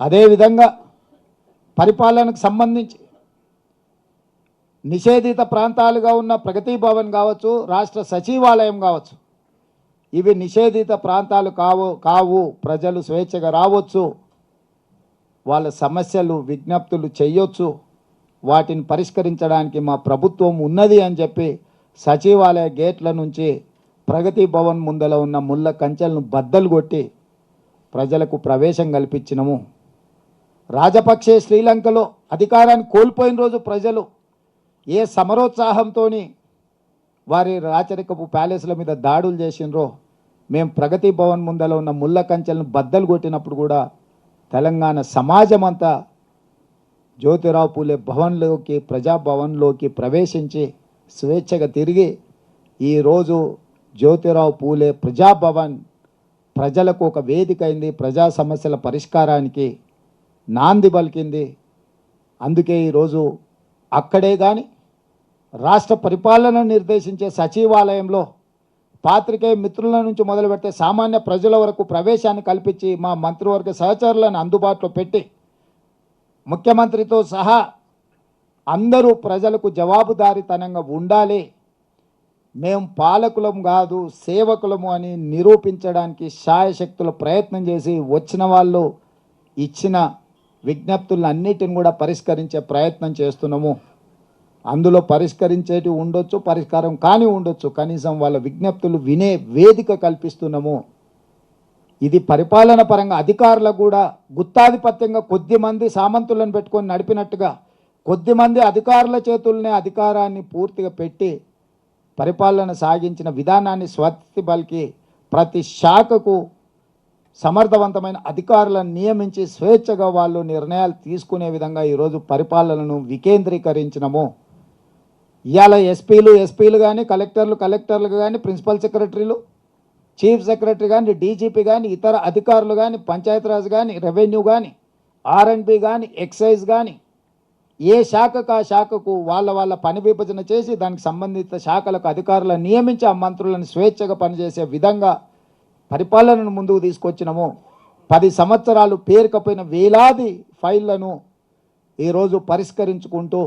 అదేవిధంగా పరిపాలనకు సంబంధించి నిషేధిత ప్రాంతాలుగా ఉన్న ప్రగతి భవన్ కావచ్చు రాష్ట్ర సచివాలయం కావచ్చు ఇవి నిషేధిత ప్రాంతాలు కావు కావు ప్రజలు స్వేచ్ఛగా రావచ్చు వాళ్ళ సమస్యలు విజ్ఞప్తులు చేయొచ్చు వాటిని పరిష్కరించడానికి మా ప్రభుత్వం ఉన్నది అని చెప్పి సచివాలయ గేట్ల నుంచి ప్రగతి భవన్ ముందల ఉన్న ముళ్ళ కంచెలను బద్దలు కొట్టి ప్రజలకు ప్రవేశం కల్పించినము. రాజపక్షే శ్రీలంకలో అధికారాన్ని కోల్పోయిన రోజు ప్రజలు ఏ సమరోత్సాహంతో వారి రాచరికపు ప్యాలెస్ల మీద దాడులు చేసినరో మేము ప్రగతి భవన్ ముందర ఉన్న ముళ్ళ కంచెలను బద్దలు కొట్టినప్పుడు కూడా తెలంగాణ సమాజం అంతా జ్యోతిరావు పూలే భవన్లోకి ప్రజాభవన్లోకి ప్రవేశించి స్వేచ్ఛగా తిరిగి ఈరోజు జ్యోతిరావు పూలే ప్రజాభవన్ ప్రజలకు ఒక వేదిక అయింది ప్రజా సమస్యల పరిష్కారానికి. నాంది పలికింది. అందుకే ఈరోజు అక్కడే కానీ రాష్ట్ర పరిపాలన నిర్దేశించే సచివాలయంలో పాత్రికేయ మిత్రుల నుంచి మొదలు పెడితే సామాన్య ప్రజల వరకు ప్రవేశాన్ని కల్పించి మా మంత్రివర్గ సహచరులను అందుబాటులో పెట్టి ముఖ్యమంత్రితో సహా అందరూ ప్రజలకు జవాబుదారీతనంగా ఉండాలి. మేం పాలకులం కాదు సేవకులము అని నిరూపించడానికి శాయశక్తుల ప్రయత్నం చేసి వచ్చిన వాళ్ళు ఇచ్చిన విజ్ఞప్తులన్నిటిని కూడా పరిష్కరించే ప్రయత్నం చేస్తున్నాము. అందులో పరిష్కరించేటి ఉండొచ్చు పరిష్కారం కాని ఉండొచ్చు. కనీసం వాళ్ళ విజ్ఞప్తులు వినే వేదిక కల్పిస్తున్నాము. ఇది పరిపాలన పరంగా అధికారులకు కూడా గుత్తాధిపత్యంగా కొద్ది మంది సామంతులను పెట్టుకొని నడిపినట్టుగా కొద్దిమంది అధికారుల చేతుల్నే అధికారాన్ని పూర్తిగా పెట్టి పరిపాలన సాగించిన విధానాన్ని స్వస్తి బలికి ప్రతి శాఖకు సమర్థవంతమైన అధికారులను నియమించి స్వేచ్ఛగా వాళ్ళు నిర్ణయాలు తీసుకునే విధంగా ఈరోజు పరిపాలనను వికేంద్రీకరించినము. ఇవాళ ఎస్పీలు ఎస్పీలు కానీ కలెక్టర్లు కలెక్టర్లు కానీ ప్రిన్సిపల్ సెక్రటరీలు చీఫ్ సెక్రటరీ కానీ డీజీపీ కానీ ఇతర అధికారులు కానీ పంచాయతీరాజ్ కానీ రెవెన్యూ కానీ ఆర్ఎండ్బి కానీ ఎక్సైజ్ కానీ ఏ శాఖకు ఆ శాఖకు వాళ్ళ వాళ్ళ పని విభజన చేసి దానికి సంబంధిత శాఖలకు అధికారులను నియమించి ఆ మంత్రులను స్వేచ్ఛగా పనిచేసే విధంగా పరిపాలనను ముందుకు తీసుకొచ్చినాము. పది సంవత్సరాలు పేరుకపోయిన వేలాది ఫైళ్ళను ఈరోజు పరిష్కరించుకుంటూ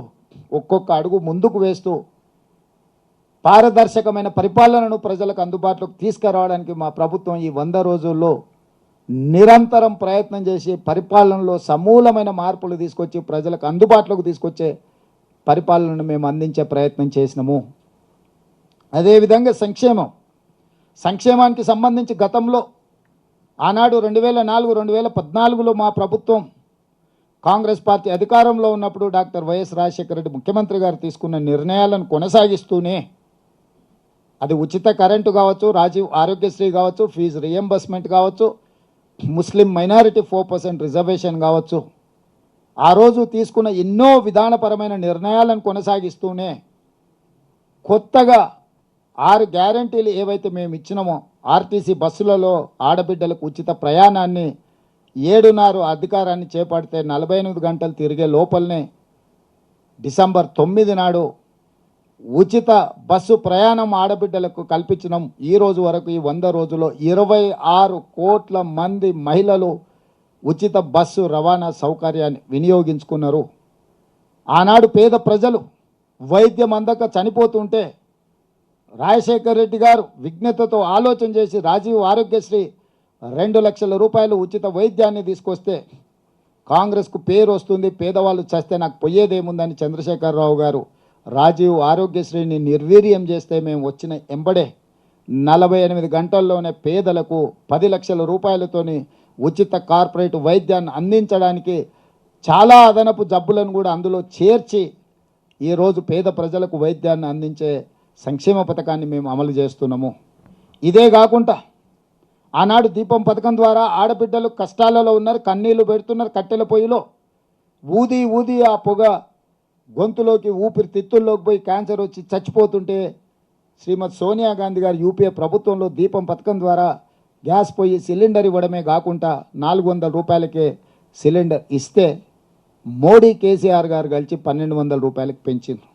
ఒక్కొక్క అడుగు ముందుకు వేస్తూ పారదర్శకమైన పరిపాలనను ప్రజలకు అందుబాటులోకి తీసుకురావడానికి మా ప్రభుత్వం ఈ వంద రోజుల్లో నిరంతరం ప్రయత్నం చేసి పరిపాలనలో సమూలమైన మార్పులు తీసుకొచ్చి ప్రజలకు అందుబాటులోకి తీసుకొచ్చే పరిపాలనను మేము అందించే ప్రయత్నం చేసినాము. అదేవిధంగా సంక్షేమం. సంక్షేమానికి సంబంధించి గతంలో ఆనాడు రెండు వేల నాలుగు రెండు వేల పద్నాలుగులో మా ప్రభుత్వం కాంగ్రెస్ పార్టీ అధికారంలో ఉన్నప్పుడు డాక్టర్ వైఎస్ రాజశేఖర రెడ్డి ముఖ్యమంత్రి గారు తీసుకున్న నిర్ణయాలను కొనసాగిస్తూనే అది ఉచిత కరెంటు కావచ్చు రాజీవ్ ఆరోగ్యశ్రీ కావచ్చు ఫీజు రియంబర్స్మెంట్ కావచ్చు Muslim minority four percent reservation కావచ్చు. ఆ రోజు తీసుకున్న ఎన్నో విధానపరమైన నిర్ణయాలను కొనసాగిస్తూనే కొత్తగా ఆరు గ్యారంటీలు ఏవైతే మేము ఇచ్చినామో ఆర్టీసీ బస్సులలో ఆడబిడ్డలకు ఉచిత ప్రయాణాన్ని ఏడున్నర అధికారాన్ని చేపడితే నలభై ఎనిమిది గంటలు తిరిగే లోపలనే డిసెంబర్ తొమ్మిది నాడు ఉచిత బస్సు ప్రయాణం ఆడబిడ్డలకు కల్పించడం ఈ రోజు వరకు ఈ వంద రోజుల్లో ఇరవై ఆరు కోట్ల మంది మహిళలు ఉచిత బస్సు రవాణా సౌకర్యాన్ని వినియోగించుకున్నారు. ఆనాడు పేద ప్రజలు వైద్యం అందక చనిపోతుంటే రాజశేఖర్ రెడ్డి గారు విజ్ఞతతో ఆలోచన చేసి రాజీవ్ ఆరోగ్యశ్రీ రెండు లక్షల రూపాయలు ఉచిత వైద్యాన్ని తీసుకొస్తే కాంగ్రెస్కు పేరు వస్తుంది పేదవాళ్ళు చస్తే నాకు పోయేదేముందని చంద్రశేఖరరావు గారు రాజీవ్ ఆరోగ్యశ్రీని నిర్వీర్యం చేస్తే మేము వచ్చిన ఎంబడే నలభై ఎనిమిది గంటల్లోనే పేదలకు పది లక్షల రూపాయలతోని ఉచిత కార్పొరేట్ వైద్యాన్ని అందించడానికి చాలా అదనపు జబ్బులను కూడా అందులో చేర్చి ఈరోజు పేద ప్రజలకు వైద్యాన్ని అందించే సంక్షేమ పథకాన్ని మేము అమలు చేస్తున్నాము. ఇదే కాకుండా ఆనాడు దీపం పథకం ద్వారా ఆడబిడ్డలు కష్టాలలో ఉన్నారు కన్నీళ్ళు పెడుతున్నారు కట్టెల పొయ్యిలో. ఊది ఊది ఆ పొగ గొంతులోకి ఊపిరి తిత్తుల్లోకి పోయి క్యాన్సర్ వచ్చి చచ్చిపోతుంటే శ్రీమతి సోనియా గాంధీ గారు యూపీఏ ప్రభుత్వంలో దీపం పథకం ద్వారా గ్యాస్ పొయ్యి సిలిండర్ ఇవ్వడమే కాకుండా నాలుగు వందల రూపాయలకే సిలిండర్ ఇస్తే మోడీ కేసీఆర్ గారు కలిసి పన్నెండు వందల రూపాయలకు పెంచింది